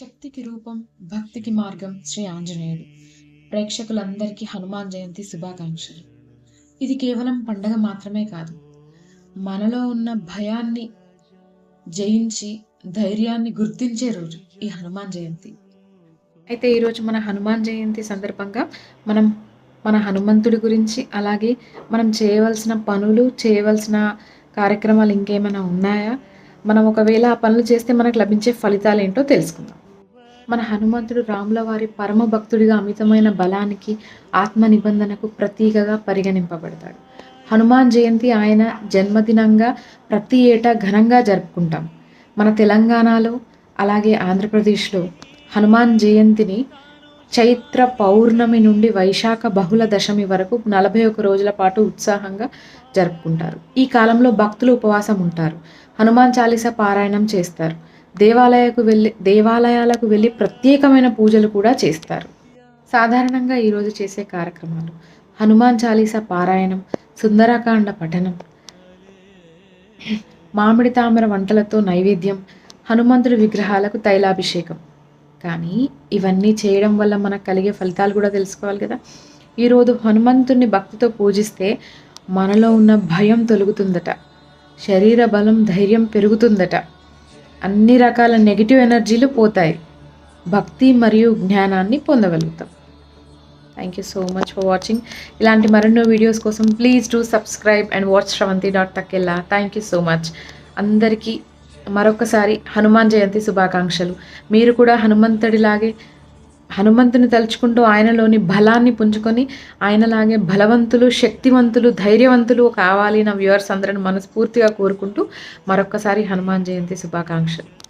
శక్తికి రూపం భక్తికి మార్గం శ్రీ ఆంజనేయుడు. ప్రేక్షకులందరికీ హనుమాన్ జయంతి శుభాకాంక్షలు. ఇది కేవలం పండగ మాత్రమే కాదు. మనలో ఉన్న భయాన్ని జయించి ధైర్యాన్ని గుర్తించే రోజు ఈ హనుమాన్ జయంతి. అయితే ఈరోజు మన హనుమాన్ జయంతి సందర్భంగా మనం మన హనుమంతుడి గురించి అలాగే మనం చేయవలసిన పనులు చేయవలసిన కార్యక్రమాలు ఇంకేమైనా ఉన్నాయా? మనం ఒకవేళ ఆ పనులు చేస్తే మనకు లభించే ఫలితాలు ఏంటో తెలుసుకుందాం. మన హనుమంతుడు రాముల వారి పరమ భక్తుడిగా అమితమైన బలానికి ఆత్మ నిబంధనకు ప్రతీకగా పరిగణింపబడతాడు. హనుమాన్ జయంతి ఆయన జన్మదినంగా ప్రతి ఏటా ఘనంగా జరుపుకుంటాం. మన తెలంగాణలో అలాగే ఆంధ్రప్రదేశ్లో హనుమాన్ జయంతిని చైత్ర పౌర్ణమి నుండి వైశాఖ బహుళ దశమి వరకు నలభై ఒక రోజుల పాటు ఉత్సాహంగా జరుపుకుంటారు. ఈ కాలంలో భక్తులు ఉపవాసం ఉంటారు. హనుమాన్ చాలీసా పారాయణం చేస్తారు. దేవాలయకు వెళ్ళి దేవాలయాలకు వెళ్ళి ప్రత్యేకమైన పూజలు కూడా చేస్తారు. సాధారణంగా ఈరోజు చేసే కార్యక్రమాలు హనుమాన్ చాలీసా పారాయణం సుందరకాండ పఠనం మామిడి తామర వంటలతో నైవేద్యం హనుమంతుడి విగ్రహాలకు తైలాభిషేకం. కానీ ఇవన్నీ చేయడం వల్ల మనకు కలిగే ఫలితాలు కూడా తెలుసుకోవాలి కదా. ఈరోజు హనుమంతుడిని భక్తితో పూజిస్తే మనలో ఉన్న భయం తొలుగుతుందట. శరీర బలం ధైర్యం పెరుగుతుందట. అన్ని రకాల నెగిటివ్ ఎనర్జీలు పోతాయి. భక్తి మరియు జ్ఞానాన్ని పొందగలుగుతాం. Thank you so much for watching ఇలాంటి మరెన్నో వీడియోస్ కోసం please do subscribe and watch Sravanthi dot Takkella thank you so much అందరికీ మరొకసారి హనుమాన్ జయంతి శుభాకాంక్షలు. మీరు కూడా హనుమంతుడిలాగే హనుమంతుని తలుచుకుంటూ ఆయనలోని బలాన్ని పుంజుకొని ఆయనలాగే బలవంతులు శక్తివంతులు ధైర్యవంతులు కావాలి నా వ్యూవర్స్ అందరిని మనస్ఫూర్తిగా కోరుకుంటూ మరొకసారి హనుమాన్ జయంతి శుభాకాంక్షలు.